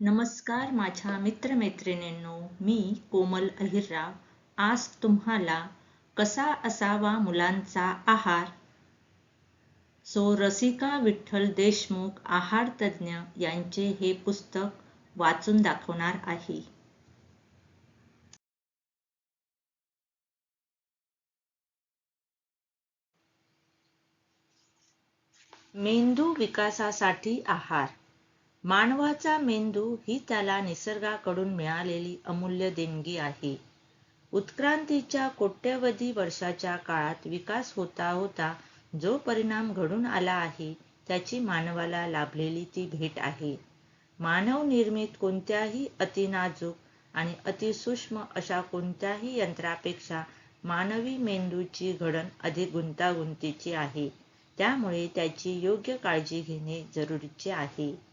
नमस्कार माझ्या मित्रमैत्रिणींनो मी कोमल अहिरराव. आज तुम्हाला कसा असावा मुलांचा आहार? सो रसिका विठ्ठल देशमुख आहार तज्ज्ञ यांचे हे पुस्तक वाचून दाखवणार आहे. मेंदू विकासासाठी आहार. मानवाचा मेंदू ही त्याला निसर्गाकडून मिळालेली अमूल्य देणगी आहे. उत्क्रांतीच्या कोट्यवधी वर्षाच्या काळात विकास होता होता जो परिणाम घडून आला आहे त्याची मानवाला लाभलेली ती भेट आहे. मानव निर्मित कोणत्याही अतिनाजूक आणि अतिसूक्ष्म अशा कोणत्याही यंत्रापेक्षा मानवी मेंदूची घडण अधिक गुंतागुंतीची आहे. त्यामुळे त्याची योग्य काळजी घेणे जरुरीचे आहे.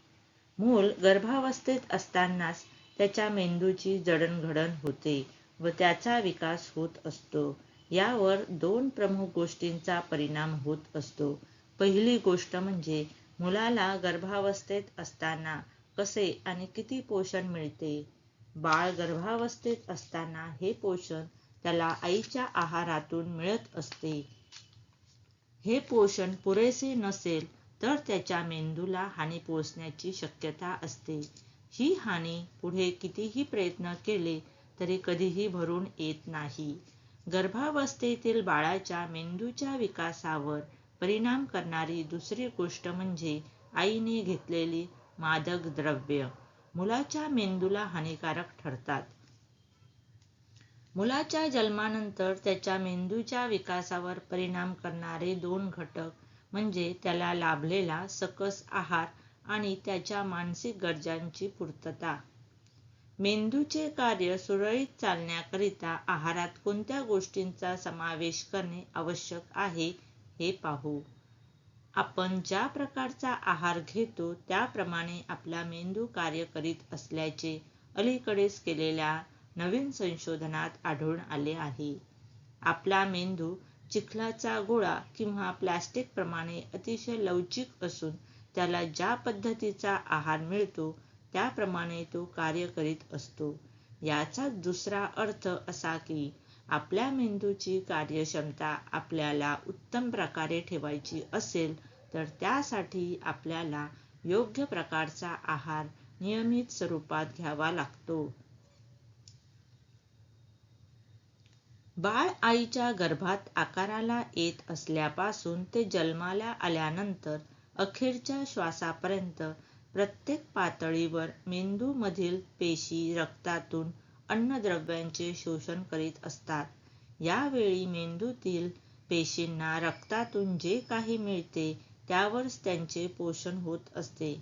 मूल गर्भावस्थेत असतानाच त्याच्या मेंदूची जडणघडण होते व त्याचा विकास होत असतो. यावर दोन प्रमुख गोष्टींचा परिणाम होत असतो. पहिली गोष्ट म्हणजे मुलाला गर्भावस्थेत असताना कसे आणि किती पोषण मिळते? बाळ गर्भावस्थेत असताना हे पोषण त्याला आईच्या आहारातून मिळत असते. हे पोषण पुरेसे नसेल तर त्याच्या मेंदूला हानी पोहोचण्याची शक्यता असते. ही हानी पुढे कितीही प्रयत्न केले तरी कधीही भरून येत नाही. गर्भावस्थेतील बाळाच्या मेंदूच्या विकासावर परिणाम करणारी दुसरी गोष्ट म्हणजे आईने घेतलेली मादक द्रव्य. मुलाच्या मेंदूला हानिकारक ठरतात. मुलाच्या जन्मानंतर त्याच्या मेंदूच्या विकासावर परिणाम करणारे दोन घटक म्हणजे त्याला लाभलेला सकस आहार आणि त्याच्या मानसिक गरजांची पूर्तता. मेंदूचे कार्य सुरळीत चालण्याकरिता आहारात कोणत्या गोष्टींचा समावेश करणे आवश्यक आहे हे पाहू. आपण ज्या प्रकारचा आहार घेतो त्याप्रमाणे आपला मेंदू कार्य करीत असल्याचे अलीकडेच केलेल्या नवीन संशोधनात आढळून आले आहे. आपला मेंदू चिखलाचा गोळा किंवा प्लॅस्टिक प्रमाणे अतिशय लवचिक असून त्याला ज्या पद्धतीचा आहार मिळतो त्याप्रमाणे तो कार्य करीत असतो. याचा दुसरा अर्थ असा की आपल्या मेंदूची कार्यक्षमता आपल्याला उत्तम प्रकारे ठेवायची असेल तर त्यासाठी आपल्याला योग्य प्रकारचा आहार नियमित स्वरूपात घ्यावा लागतो. बाळ आईच्या गर्भात आकाराला येत असल्यापासून ते जन्माला आल्यानंतर अखेरच्या श्वासापर्यंत प्रत्येक पातळीवर मेंदूमधील पेशी रक्तातून अन्नद्रव्यांचे शोषण करीत असतात. यावेळी मेंदूतील पेशींना रक्तातून जे काही मिळते त्यावरच त्यांचे पोषण होत असते.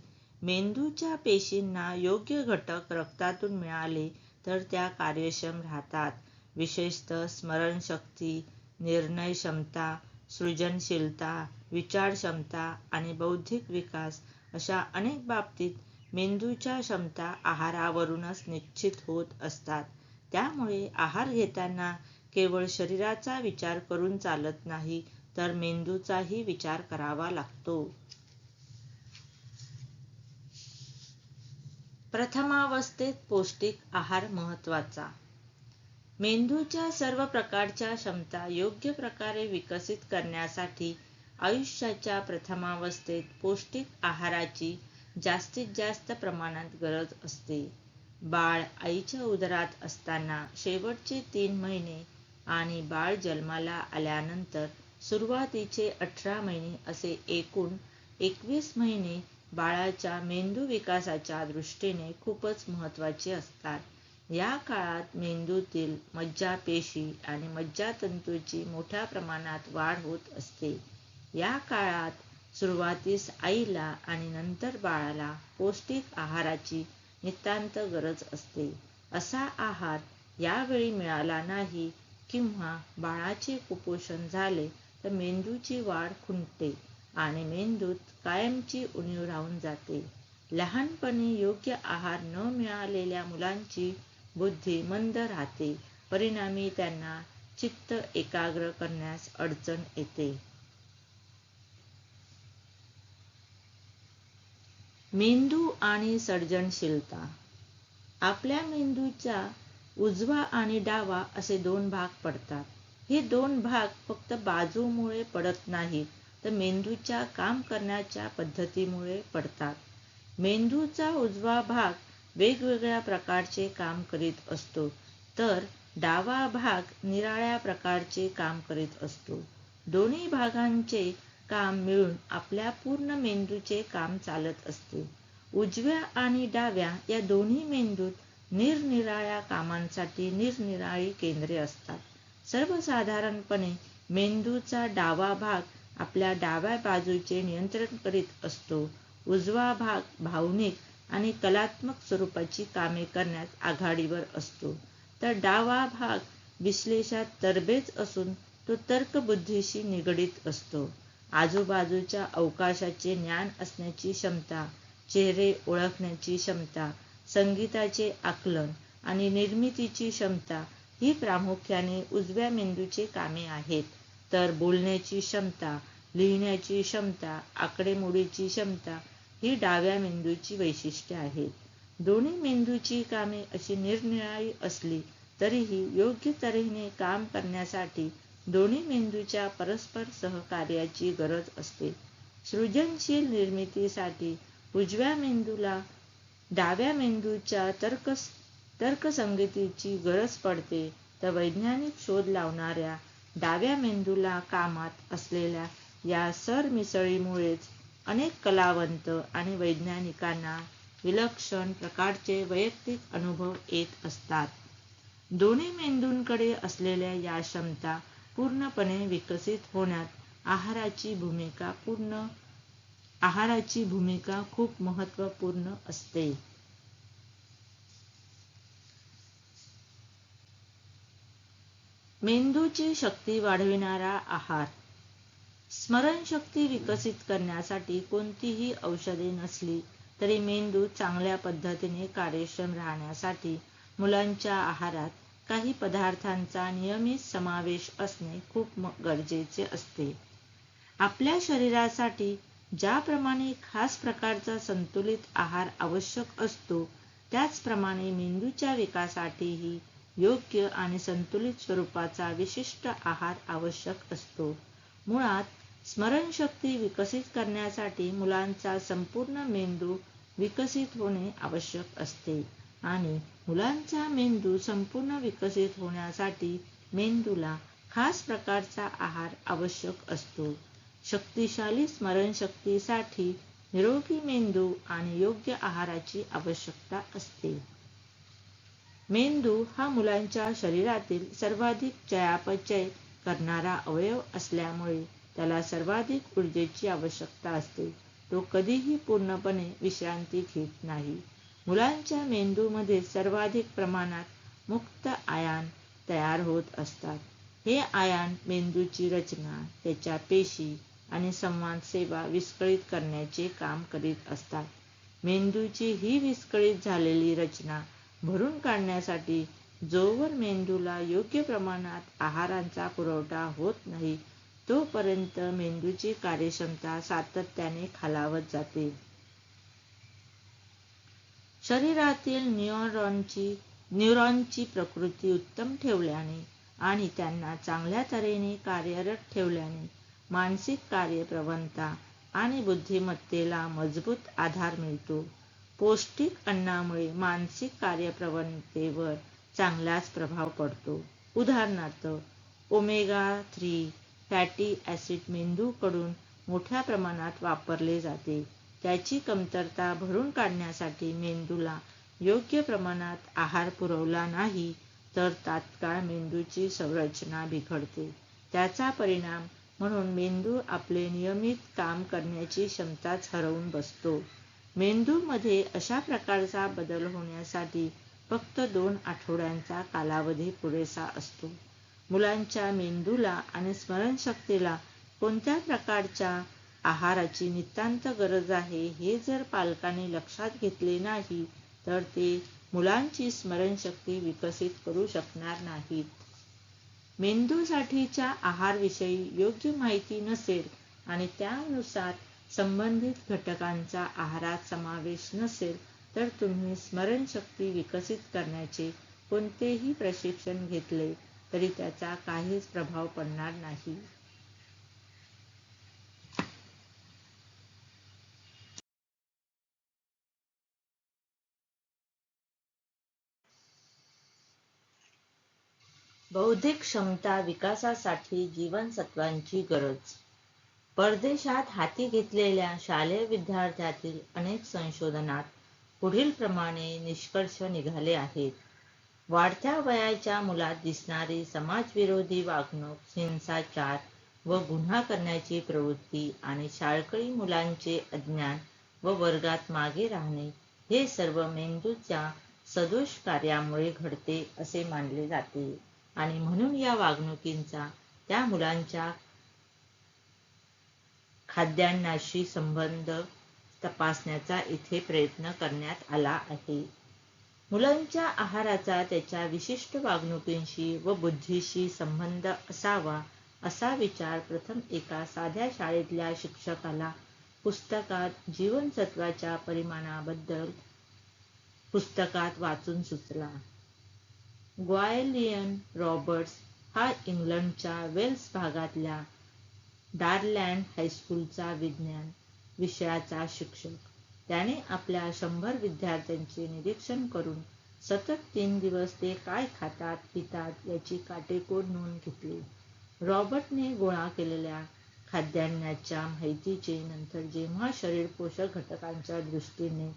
मेंदूच्या पेशींना योग्य घटक रक्तातून मिळाले तर त्या कार्यक्षम राहतात. विशेषतः स्मरणशक्ती निर्णय क्षमता सृजनशीलता विचारक्षमता आणि बौद्धिक विकास अशा अनेक बाबतीत मेंदूच्या क्षमता आहारावरूनच निश्चित होत असतात. त्यामुळे आहार घेताना केवळ शरीराचा विचार करून चालत नाही तर मेंदूचाही विचार करावा लागतो. प्रथमावस्थेत पौष्टिक आहार महत्त्वाचा मेंदूच्या सर्व प्रकारच्या क्षमता योग्य प्रकारे विकसित करण्यासाठी आयुष्याच्या प्रथमावस्थेत पौष्टिक आहाराची जास्तीत जास्त प्रमाणात गरज असते. बाळ आईच्या उदरात असताना शेवटचे तीन महिने आणि बाळ जन्माला आल्यानंतर सुरुवातीचे अठरा महिने असे एकूण एकवीस महिने बाळाच्या मेंदू विकासाच्या दृष्टीने खूपच महत्त्वाचे असतात. या काळात मेंदूतील मज्जापेशी आणि मज्जातंतूची मोठ्या प्रमाणात वाढ होत असते. या काळात सुरुवातीस आईला आणि नंतर बाळाला पौष्टिक आहाराची नितांत गरज असते. असा आहार यावेळी मिळाला नाही किंवा बाळाचे कुपोषण झाले तर मेंदूची वाढ खुंटते आणि मेंदूत कायमची उणीव राहून जाते. लहानपणी योग्य आहार न मिळालेल्या मुलांची बुद्धी मंद राहते. परिणामी त्यांना चित्त एकाग्र करण्यास अडचण येते. मेंदू आणि सर्जनशीलता. आपल्या मेंदूच्या उजवा आणि डावा असे दोन भाग पडतात. हे दोन भाग फक्त बाजूमुळे पडत नाहीत तर मेंदूच्या काम करण्याच्या पद्धतीमुळे पडतात. मेंदूचा उजवा भाग वेगवेगळ्या प्रकारचे काम करीत असतो. तर डावा भाग निराळ्या प्रकारचे काम करीत असतो. दोन्ही भागांचे काम मिळून आपल्या पूर्ण मेंदूचे काम चालत असते. उजव्या आणि डाव्या या दोन्ही मेंदूत निरनिराळ्या कामांसाठी निरनिराळी केंद्रे असतात. सर्वसाधारणपणे मेंदूचा डावा भाग आपल्या डाव्या बाजूचे नियंत्रण करीत असतो. उजवा भाग भावनिक आणि कलात्मक स्वरूपाची कामे करण्यात आघाडीवर असतो. तर डावा भाग विश्लेषात तरबेज असून तो तर्कबुद्धीशी निगडीत असतो. आजूबाजूच्या अवकाशाचे ज्ञान असण्याची क्षमता चेहरे ओळखण्याची क्षमता संगीताचे आकलन आणि निर्मितीची क्षमता ही प्रामुख्याने उजव्या मेंदूचे कामे आहेत. तर बोलण्याची क्षमता लिहिण्याची क्षमता आकडेमोडीची क्षमता ही डाव्या मेंदूची वैशिष्ट्ये आहेत. दोन्ही मेंदूची कामे अशी निरनिराळी असली तरीही योग्य तऱ्हेने काम करण्यासाठी दोन्ही मेंदूच्या परस्पर सहकार्याची गरज असते. सृजनशील निर्मितीसाठी उजव्या मेंदूला डाव्या मेंदूच्या तर्क तर्कसंगतीची गरज पडते तर वैज्ञानिक शोध लावणाऱ्या डाव्या मेंदूला कामात असलेल्या या सरमिसळीमुळेच अनेक कलावंत आणि वैज्ञानिकांना विलक्षण प्रकारचे वैयक्तिक अनुभव येत असतात. दोन्ही मेंदूंकडे असलेल्या या क्षमता पूर्णपणे विकसित होण्यात आहाराची भूमिका पूर्ण आहाराची भूमिका खूप महत्त्वपूर्ण असते. मेंदूची शक्ती वाढविणारा आहार स्मरणशक्ती विकसित करण्यासाठी कोणतीही औषधे नसली तरी मेंदू चांगल्या पद्धतीने कार्यक्षम राहण्यासाठी मुलांच्या आहारात काही पदार्थांचा नियमित समावेश असणे खूप गरजेचे असते. आपल्या शरीरासाठी ज्याप्रमाणे खास प्रकारचा संतुलित आहार आवश्यक असतो त्याचप्रमाणे मेंदूच्या विकासासाठीही योग्य आणि संतुलित स्वरूपाचा विशिष्ट आहार आवश्यक असतो. मुळात स्मरणशक्ती विकसित करण्यासाठी मुलांचा संपूर्ण मेंदू विकसित होणे आवश्यक असते. आणि मुलांचा मेंदू संपूर्ण विकसित होण्यासाठी मेंदूला खास प्रकारचा आहार आवश्यक असतो. शक्तिशाली स्मरणशक्तीसाठी निरोगी मेंदू आणि योग्य आहाराची आवश्यकता असते. मेंदू हा मुलांच्या शरीरातील सर्वाधिक चयापचय करणारा अवयव असल्यामुळे त्याला सर्वाधिक ऊर्जेची आवश्यकता असते. तो कधीही पूर्णपणे विश्रांती घेत नाही. मुलांच्या मेंदूमध्ये सर्वाधिक प्रमाणात मुक्त आयान तयार होत असतात. हे आयान मेंदूची रचना त्याच्या पेशी आणि संवाद सेवा विस्कळीत करण्याचे काम करीत असतात. मेंदूची ही विस्कळीत झालेली रचना भरून काढण्यासाठी जोवर मेंदूला योग्य प्रमाणात आहारांचा पुरवठा होत नाही तोपर्यंत मेंदूची कार्यक्षमता सातत्याने खालावत जाते. शरीरातील न्यूरॉनची न्यूरॉनची प्रकृती उत्तम ठेवल्याने आणि त्यांना चांगल्या तऱ्हेने कार्यरत ठेवल्याने मानसिक कार्यप्रवणता आणि बुद्धिमत्तेला मजबूत आधार मिळतो. पौष्टिक अन्नामुळे मानसिक कार्यप्रवणतेवर चांगलाच प्रभाव पडतो. उदाहरणार्थ ओमेगा थ्री फॅटी ॲसिड मेंदूकडून मोठ्या प्रमाणात वापरले जाते. त्याची कमतरता भरून काढण्यासाठी मेंदूला योग्य प्रमाणात आहार पुरवला नाही तर तात्काळ मेंदूची संरचना बिघडते. त्याचा परिणाम म्हणून मेंदू आपले नियमित काम करण्याची क्षमताच हरवून बसतो. मेंदूमध्ये अशा प्रकारचा बदल होण्यासाठी फक्त दोन आठवड्यांचा कालावधी पुरेसा असतो. मुलांच्या मेंदूला आणि स्मरणशक्तीला कोणत्या प्रकारच्या आहाराची नितांत गरज आहे हे जर पालकांनी लक्षात घेतले नाही तर ते मुलांची स्मरणशक्ती विकसित करू शकणार नाहीत. मेंदूसाठीच्या आहारविषयी योग्य माहिती नसेल आणि त्यानुसार संबंधित घटकांचा आहारात समावेश नसेल तर तुम्ही स्मरणशक्ती विकसित करण्याचे कोणतेही प्रशिक्षण घेतले तरी त्याचा काहीच प्रभाव पडणार नाही. बौद्धिक क्षमता विकासासाठी जीवनसत्वांची गरज. परदेशात हाती घेतलेल्या शालेय विद्यार्थ्यातील अनेक संशोधनात पुढील प्रमाणे निष्कर्ष निघाले आहेत. वाढत्या वयाच्या मुलात दिसणारी समाजविरोधी वागणूक हिंसाचार व गुन्हा करण्याची प्रवृत्ती आणि शाळकरी मुलांचे अज्ञान व वर्गात मागे राहणे हे सर्व मेंदूच्या सदोष कार्यामुळे घडते असे मानले जाते. आणि म्हणून या वागणुकींचा त्या मुलांच्या खाद्यान्नाशी संबंध तपासण्याचा इथे प्रयत्न करण्यात आला आहे. मुलांच्या आहाराचा त्याच्या विशिष्ट वागणुकींशी व बुद्धीशी संबंध असावा असा विचार प्रथम एका साध्या शाळेतल्या शिक्षकाला पुस्तकात जीवनसत्वाच्या परिमाणाबद्दल पुस्तकात वाचून सुचला. ग्वायलियन रॉबर्ट्स हा इंग्लंडच्या वेल्स भागातल्या डारलँड हायस्कूलचा विज्ञान विषयाचा शिक्षक. त्याने आपल्या शंभर विद्यार्थ्यांचे निरीक्षण करून सतत तीन दिवस ते काय खातात पितात याची काटेकोर नोंद घेतली. रॉबर्टने गोळा केलेल्या खाद्यान्नाच्या माहितीचे नंतर जेव्हा शरीर पोषक घटकांच्या दृष्टीने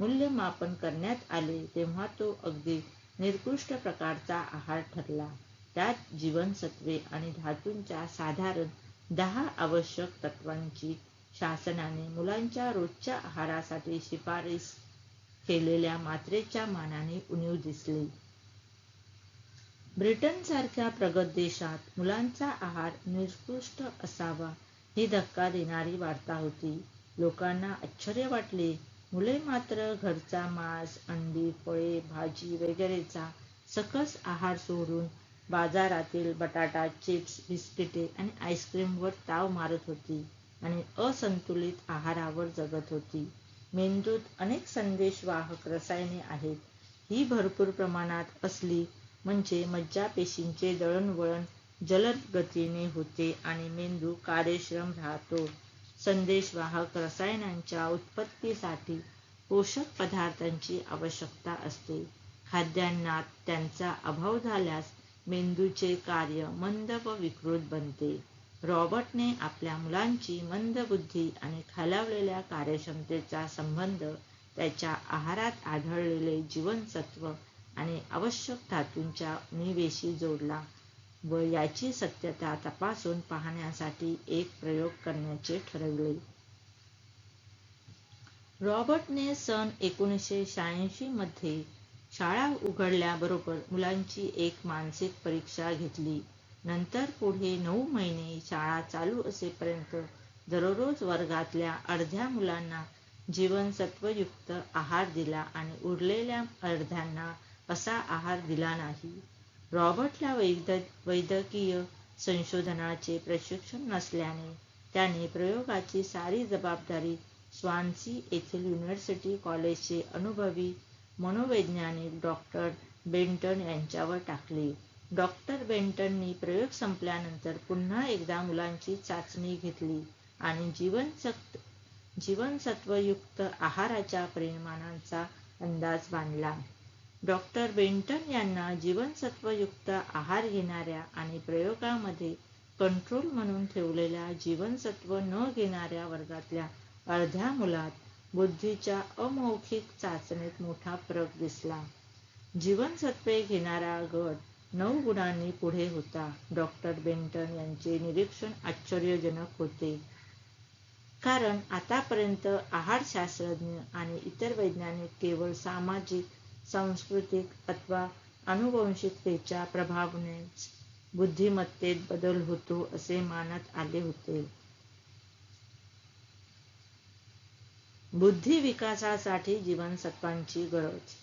मूल्यमापन करण्यात आले तेव्हा तो अगदी निकृष्ट प्रकारचा आहार ठरला. त्यात जीवनसत्वे आणि धातूंच्या साधारण दहा आवश्यक तत्वांची शासनाने मुलांच्या रोजच्या आहारासाठी शिफारस केलेल्या मात्रेच्या मानाने उणीव दिसली. ब्रिटनसारख्या प्रगत देशात मुलांचा आहार निकृष्ट असावा ही धक्का देणारी वार्ता होती. लोकांना आश्चर्य वाटले मुले मात्र घरचा मांस अंडी फळे भाजी वगैरेचा सकस आहार सोडून बाजारातील बटाटा चिप्स बिस्किटे आणि आईस्क्रीमवर ताव मारत होती. आणि असंतुलित आहारावर जगत होती. मेंदूत अनेक संदेशवाहक रसायने आहेत. ही भरपूर प्रमाणात असली म्हणजे मज्जापेशींचे दळणवळण जलद गतीने होते आणि मेंदू कार्यश्रम राहतो. संदेशवाहक रसायनांच्या उत्पत्तीसाठी पोषक पदार्थांची आवश्यकता असते. खाद्यान्नात त्यांचा अभाव झाल्यास मेंदूचे कार्य मंद व विकृत बनते. रॉबर्टने आपल्या मुलांची मंद बुद्धी आणि खालावलेल्या कार्यक्षमतेचा संबंध त्याच्या आहारात आढळलेले जीवनसत्व आणि आवश्यक धातूंच्या उणीवेशी जोडला व याची सत्यता तपासून पाहण्यासाठी एक प्रयोग करण्याचे ठरवले. रॉबर्टने सन एकोणीसशे शहाऐंशी मध्ये शाळा उघडल्याबरोबर मुलांची एक मानसिक परीक्षा घेतली. नंतर पुढे नऊ महिने शाळा चालू असेपर्यंत दररोज वर्गातल्या अर्ध्या मुलांना जीवनसत्वयुक्त आहार दिला आणि उरलेल्या अर्ध्यांना असा आहार दिला नाही. रॉबर्टला वैद वैद्यकीय संशोधनाचे प्रशिक्षण नसल्याने त्याने प्रयोगाची सारी जबाबदारी स्वान्सी येथील युनिव्हर्सिटी कॉलेजचे अनुभवी मनोवैज्ञानिक डॉक्टर बेंटन यांच्यावर टाकली. डॉक्टर बेंटननी प्रयोग संपल्यानंतर पुन्हा एकदा मुलांची चाचणी घेतली आणि जीवनसत्व जीवनसत्वयुक्त आहाराच्या परिमाणांचा अंदाज बांधला. डॉक्टर बेंटन यांना जीवनसत्वयुक्त आहार घेणाऱ्या आणि प्रयोगामध्ये कंट्रोल म्हणून ठेवलेल्या जीवनसत्व न घेणाऱ्या वर्गातल्या अर्ध्या मुलात बुद्धीच्या अमौखिक चाचणीत मोठा फरक दिसला. जीवनसत्वे घेणारा गट नऊ गुणांनी पुढे होता. डॉक्टर बेंटन यांचे निरीक्षण आश्चर्यजनक होते. कारण आतापर्यंत आहारशास्त्रज्ञ आणि इतर वैज्ञानिक केवळ सामाजिक सांस्कृतिक अथवा अनुवंशिकतेच्या प्रभावानेच बुद्धिमत्तेत बदल होतो असे मानत आले होते. बुद्धी विकासासाठी जीवनसत्वांची गरज.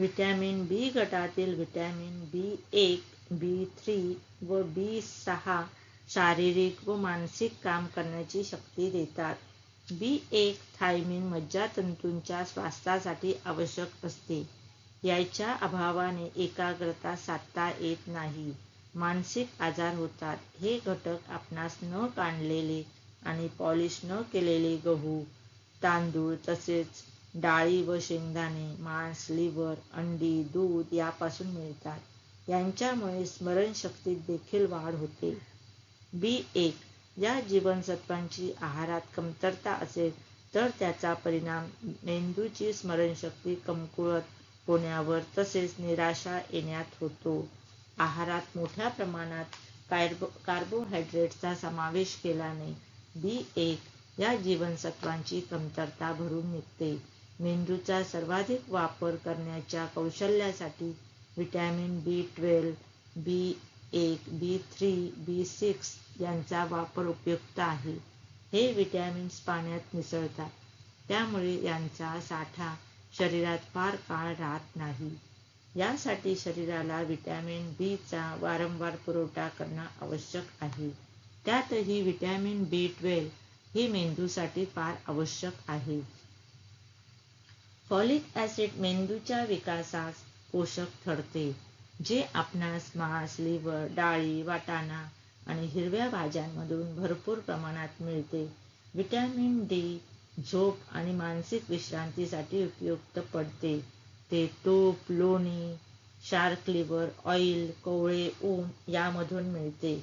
व्हिटॅमिन बी गटातील व्हिटॅमिन बी एक बी थ्री व बी सहा शारीरिक व मानसिक काम करण्याची शक्ती देतात. बी एक थायमिन मज्जातंतूंच्या स्वास्थ्यासाठी आवश्यक असते. याच्या अभावाने एकाग्रता साधता येत नाही. मानसिक आजार होतात. हे घटक आपणास न काढलेले आणि पॉलिश न केलेले गहू तांदूळ तसेच डाळी व शेंगदाणे मांस लिव्हर अंडी दूध यापासून मिळतात. यांच्यामुळे स्मरणशक्तीत देखील वाढ होते. बी एक या जीवनसत्वांची आहारात कमतरता असेल तर त्याचा परिणाम मेंदूची स्मरणशक्ती कमकुवत होण्यावर तसेच निराशा येण्यात होतो. आहारात मोठ्या प्रमाणात कार्बो कार्बोहायड्रेटचा समावेश केल्याने बी एक या जीवनसत्वांची कमतरता भरून निघते. मेंदूचा सर्वाधिक वापर करण्याच्या कौशल्यासाठी व्हिटॅमिन बी ट्वेल्व बी एक बी थ्री बी सिक्स यांचा वापर उपयुक्त आहे. हे विटॅमिन्स पाण्यात मिसळतात. त्यामुळे यांचा साठा शरीरात फार काळ राहत नाही. यासाठी शरीराला व्हिटॅमिन बी चा वारंवार पुरवठा करणं आवश्यक आहे. त्यातही व्हिटॅमिन बी ट्वेल्व ही मेंदूसाठी फार आवश्यक आहे. फॉलिक ऍसिड मेंदूच्या विकासास पोषक ठरते जे आपणास मांस लिव्हर डाळी वाटाणा आणि हिरव्या भाज्यांमधून भरपूर प्रमाणात मिळते. व्हिटॅमिन डी झोप आणि मानसिक विश्रांतीसाठी उपयुक्त पडते. ते तूप लोणी शार्क लिव्हर ऑइल कोवळे ऊन यामधून मिळते.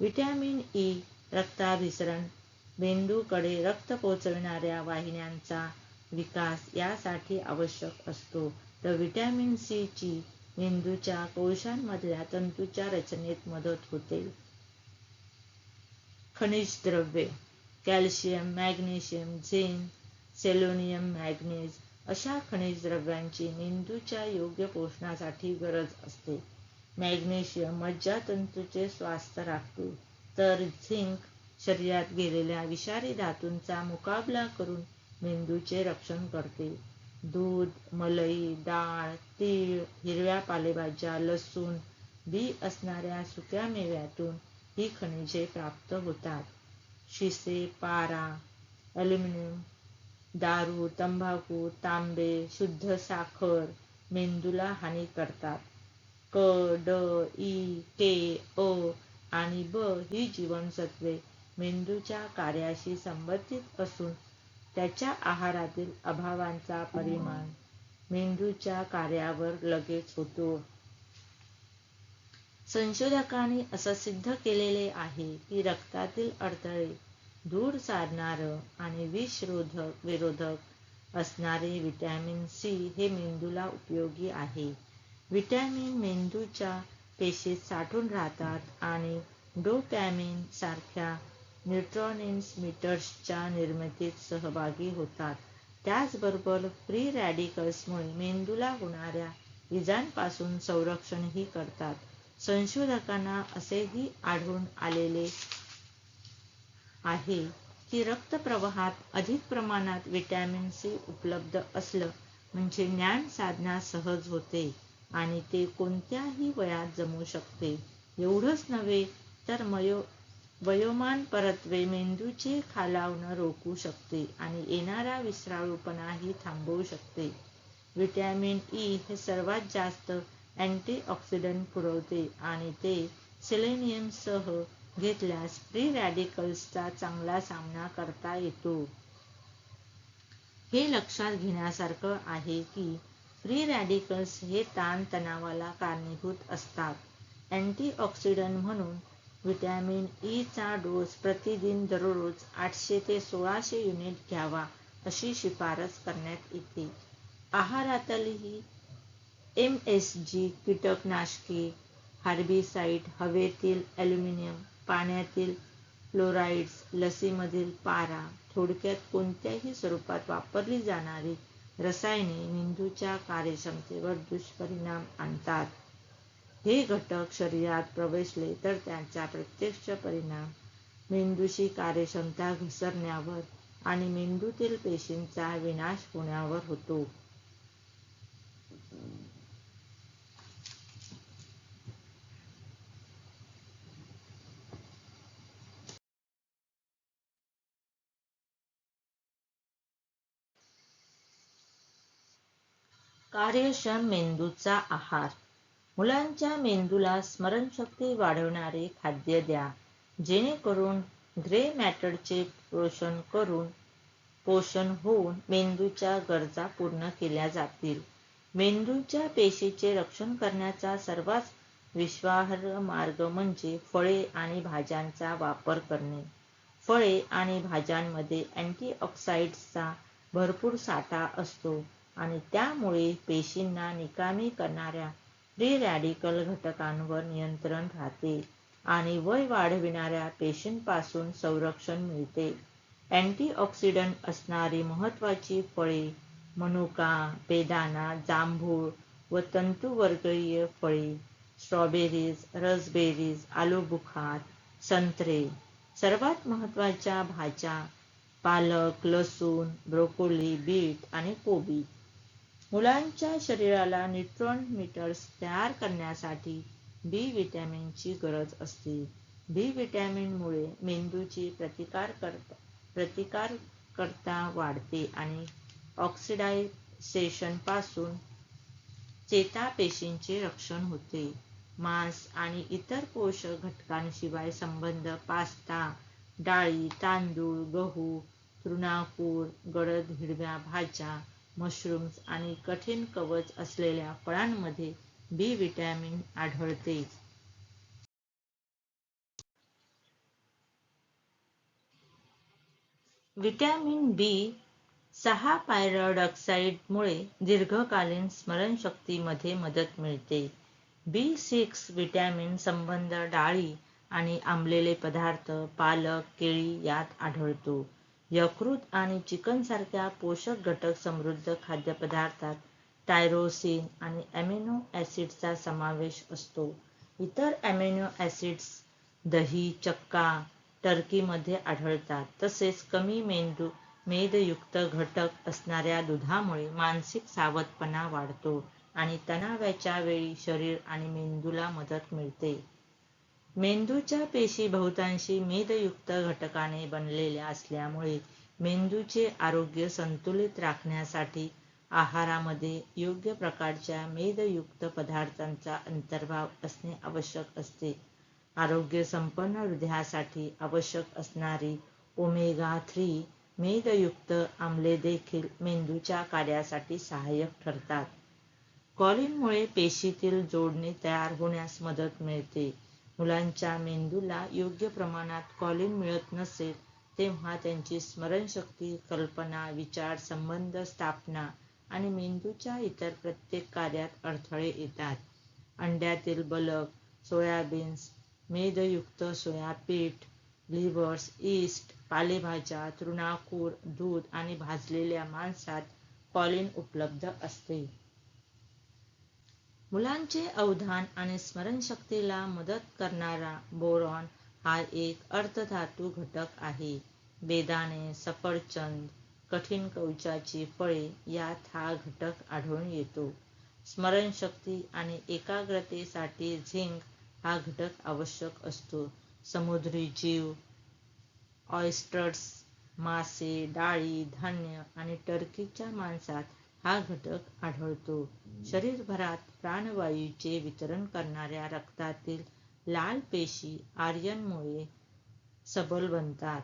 व्हिटॅमिन ई रक्ताभिसरण मेंदूकडे रक्त पोचविणाऱ्या वाहिन्यांचा विकास यासाठी आवश्यक असतो. तर व्हिटॅमिन सीची मेंदूच्या कोशांमधल्या तंतूच्या रचनेत मदत होते. खनिज द्रव्ये calcium magnesium zinc selenium manganese अशा खनिज द्रव्यांची मेंदूच्या योग्य पोषणासाठी गरज असते. मॅग्नेशियम मज्जातंतूचे स्वास्थ्य राखतो. तर झिंक शरीरात गेलेल्या विषारी धातूंचा मुकाबला करून मेंदूचे रक्षण करते. दूध मलई डाळ तीळ हिरव्या पालेभाज्या लसूण बी असणाऱ्या सुक्या मेव्यातून ही खनिजे प्राप्त होतात. शिसे पारा अल्युमिनियम दारू तंबाखू तांबे शुद्ध साखर मेंदूला हानी करतात. क ड ई के अ आणि ब ही जीवनसत्वे मेंदूच्या कार्याशी संबंधित असून त्याच्या आहारातील अभावांचा परिणाम मेंदूच्या कार्यावर लगेच होतो. संशोधकांनी असं सिद्ध केलेले आहे की रक्तातील अडथळे दूर सारणारं आणि विषरोधक विरोधक असणारे व्हिटॅमिन सी हे मेंदूला उपयोगी आहे. व्हिटॅमिन मेंदूच्या पेशीत साठून राहतात आणि डोपॅमिन सारख्या न्यूरोट्रान्समीटर्सच्या निर्मितीत सहभागी होतात. त्याचबरोबर फ्री रॅडिकल्समुळे मेंदूला होणाऱ्या इजांपासून संरक्षणही करतात. संशोधकांना असेही आढळून आलेले आहे की रक्तप्रवाहात अधिक प्रमाणात व्हिटॅमिन सी उपलब्ध असलं म्हणजे ज्ञान साधना सहज होते आणि ते कोणत्याही वयात जमू शकते. एवढंच नव्हे तर मयो वयोमान परत्वे मेंदूचे खालावणं रोखू शकते आणि येणारा विसराळूपणाही थांबवू शकते. व्हिटॅमिन ई हे सर्वात जास्त अँटीऑक्सिडंट पुरवते आणि ते सिलेनियमसह घेतल्यास फ्री रॅडिकल्सचा चांगला सामना करता येतो. हे लक्षात घेण्यासारखं आहे की फ्री रॅडिकल्स हे ताणतणावाला कारणीभूत असतात. अँटीऑक्सिडंट म्हणून व्हिटॅमिन ई चा डोस प्रतिदिन दररोज आठशे ते सोळाशे युनिट घ्यावा अशी शिफारस करण्यात येते. आहारातही जी कीटकनाशके हार्बिसाइड हवेतील ॲल्युमिनियम पाण्यातील फ्लोराईड्स लसीमधील पारा थोडक्यात कोणत्याही स्वरूपात वापरली जाणारी रसायने मेंदूच्या कार्यक्षमतेवर दुष्परिणाम आणतात. हे घटक शरीरात प्रवेशले तर त्यांचा प्रत्यक्ष परिणाम मेंदूची कार्यक्षमता घसरण्यावर आणि मेंदूतील पेशींचा विनाश होण्यावर होतो. कार्यक्षम मेंदूचा आहार. मुलांच्या मेंदूला स्मरणशक्ती वाढवणारे खाद्य द्या. जेणेकरून ग्रे मॅटरचे पोषण करून पोषण होऊन मेंदूच्या गरजा पूर्ण केल्या जातील. मेंदूच्या पेशीचे रक्षण करण्याचा सर्वात विश्वासार्ह मार्ग म्हणजे फळे आणि भाज्यांचा वापर करणे. फळे आणि भाज्यांमध्ये अँटीऑक्सिडंट्सचा भरपूर साठा असतो आणि त्यामुळे पेशींना निकामी करणाऱ्या फ्री रॅडिकल घटकांवर नियंत्रण राहते आणि वय वाढविणाऱ्या पेशींपासून संरक्षण मिळते. अँटीऑक्सिडंट असणारी महत्वाची फळे मनुका बेदाना जांभूळ व तंतुवर्गीय फळे स्ट्रॉबेरीज रसबेरीज आलूबुखार संत्रे सर्वात महत्त्वाच्या भाज्या पालक लसूण ब्रोकोली बीट आणि कोबी. मुलांच्या शरीराला न्यूट्रॉन मीटर्स तयार करण्यासाठी बी विटॅमिनची गरज असते. बी विटॅमिनमुळे मेंदूची प्रतिकार प्रतिकारकर्ता वाढते आणि ऑक्सिडायझेशनपासून चेतापेशींचे रक्षण होते. मांस आणि इतर पोषक घटकांशिवाय संबंध पास्ता डाळी तांदूळ गहू तृणाकूळ गडद हिरव्या भाज्या मशरूम्स आणि कठीण कवच असलेल्या फळांमध्ये बी विटॅमिन आढळते. विटॅमिन बी सहा मुळे दीर्घकालीन स्मरणशक्तीमध्ये मदत मिळते. बी सिक्स विटॅमिन संबंध डाळी आणि आंबलेले पदार्थ पालक केळी यात आढळतो. यकृत आणि चिकनसारख्या पोषक घटक समृद्ध खाद्यपदार्थात टायरोसिन आणि अमिनो ऍसिडचा समावेश असतो. इतर अमिनो ॲसिड्स दही चक्का टर्कीमध्ये आढळतात. तसेच कमी मेंदू मेदयुक्त घटक असणाऱ्या दुधामुळे मानसिक सावधपणा वाढतो आणि तणावाच्या वेळी शरीर आणि मेंदूला मदत मिळते. मेंदूच्या पेशी बहुतांशी मेदयुक्त घटकाने बनलेल्या असल्यामुळे मेंदूचे आरोग्य संतुलित राखण्यासाठी आहारामध्ये योग्य प्रकारच्या मेदयुक्त पदार्थांचा अंतर्भाव असणे आवश्यक असते. आरोग्य संपन्न हृदयासाठी आवश्यक असणारी ओमेगा थ्री मेदयुक्त आम्ले देखील मेंदूच्या कार्यासाठी सहाय्यक ठरतात. कॉलिनमुळे पेशीतील जोडणी तयार होण्यास मदत मिळते. मुलांच्या मेंदूला योग्य प्रमाणात कॉलिन मिळत नसेल तेव्हा त्यांची स्मरणशक्ती कल्पना विचार संबंध स्थापना आणि मेंदूच्या इतर प्रत्येक कार्यात अडथळे येतात. अंड्यातील बलक सोयाबीन्स मेदयुक्त सोयापीठ लिव्हर्स ईस्ट पालेभाज्या तृणाकूर दूध आणि भाजलेल्या मांसात कॉलिन उपलब्ध असते. मुलांचे अवधान आणि स्मरणशक्तीला मदत करणारा बोरॉन हा एक अर्थधातू घटक आहे. बेदाणे सफरचंद कठीण कवचाची फळे यात हा घटक आढळून येतो. स्मरणशक्ती आणि एकाग्रतेसाठी झिंक हा घटक आवश्यक असतो. समुद्री जीव ऑयस्टर्स मासे डाळी धान्य आणि टर्कीच्या मांसात हा घटक आढळतो. शरीरभरात प्राणवायूचे वितरण करणाऱ्या रक्तातील लाल पेशी आर्यनमुळे सबल बनतात.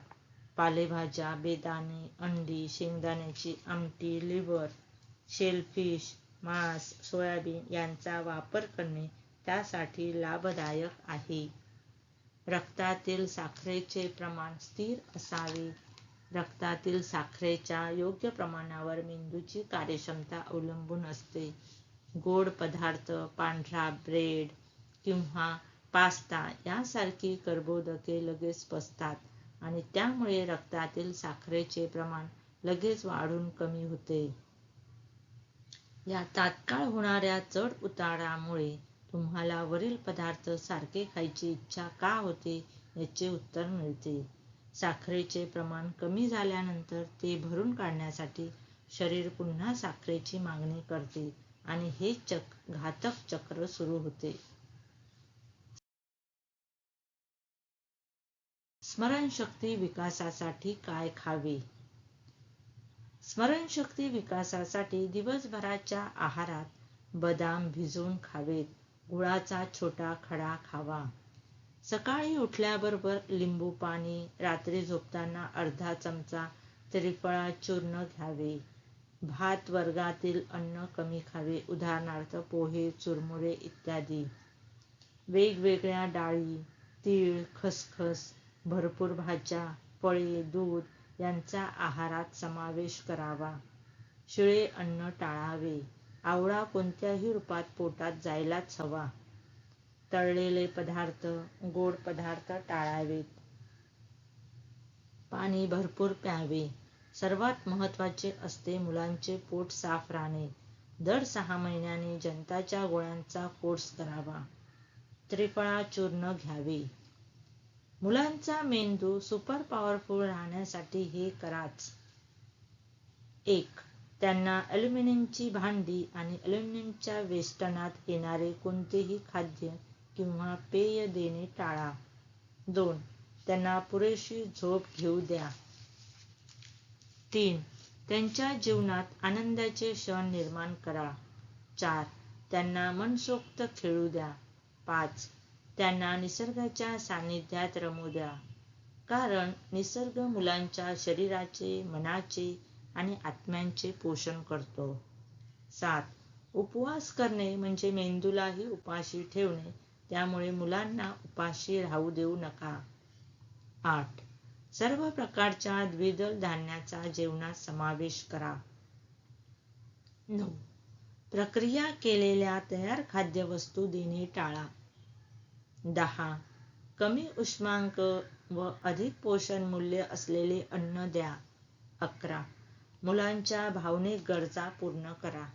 पालेभाज्या बेदाणे अंडी शेंगदाण्याची आमटी लिव्हर शेलफिश मांस सोयाबीन यांचा वापर करणे त्यासाठी लाभदायक आहे. रक्तातील साखरेचे प्रमाण स्थिर असावे. रक्तातील साखरेच्या योग्य प्रमाणावर मेंदूची कार्यक्षमता अवलंबून असते. गोड पदार्थ पांढरा ब्रेड किंवा पास्ता यासारखी कर्बोदके लगेच पचतात आणि त्यामुळे रक्तातील साखरेचे प्रमाण लगेच वाढून कमी होते. या तात्काळ होणाऱ्या चढ उतारामुळे तुम्हाला वरील पदार्थ सारखे खायची इच्छा का होते याचे उत्तर मिळते. साखरेचे प्रमाण कमी झाल्यानंतर ते भरून काढण्यासाठी शरीर पुन्हा साखरेची मागणी करते. आणि हे चक घातक चक्र सुरू होते. स्मरणशक्ती विकासासाठी काय खावे? स्मरणशक्ती विकासासाठी दिवसभराच्या आहारात बदाम भिजवून खावेत. गुळाचा छोटा खडा खावा. सकाळी उठल्याबरोबर लिंबू पाणी रात्री झोपताना अर्धा चमचा त्रिफळा चूर्ण घ्यावे. भात वर्गातील अन्न कमी खावे उदाहरणार्थ पोहे चुरमुरे इत्यादी. वेगवेगळ्या डाळी तीळ खसखस भरपूर भाज्या फळे दूध यांचा आहारात समावेश करावा. शिळे अन्न टाळावे. आवळा कोणत्याही रूपात पोटात जायलाच हवा. तळलेले पदार्थ गोड पदार्थ टाळावेत. पाणी भरपूर प्यावे. सर्वात महत्त्वाचे असते मुलांचे पोट साफ राहणे. दर सहा महिन्यांनी जंताच्या गोळ्यांचा कोर्स करावा. त्रिफळा चूर्ण घ्यावे. मुलांचा मेंदू सुपर पॉवरफुल राहण्यासाठी हे कराच. एक त्यांना अल्युमिनियमची भांडी आणि अल्युमिनियमच्या वेस्टनात येणारे कोणतेही खाद्य किंवा पेय देणे टाळा. दोन त्यांना पुरेशी झोप घेऊ द्या. तीन. त्यांच्या जीवनात आनंदाचे क्षण निर्माण करा. चार. त्यांना मनसोक्त खेळू द्या. पाच. त्यांना निसर्गाच्या सानिध्यात रमू द्या. कारण निसर्ग मुलांच्या शरीराचे मनाचे आणि आत्म्यांचे पोषण करतो. सात. उपवास करणे म्हणजे मेंदूलाही उपाशी ठेवणे. त्यामुळे मुलांना उपाशी राहू देऊ नका. आठ. सर्व प्रकारच्या द्विदल धान्याचा जेवणात समावेश करा. नऊ. प्रक्रिया केलेल्या तयार खाद्यवस्तू देणे टाळा. दहा. कमी उष्मांक व अधिक पोषण मूल्य असलेले अन्न द्या. अकरा. मुलांच्या भावनिक गरजा पूर्ण करा.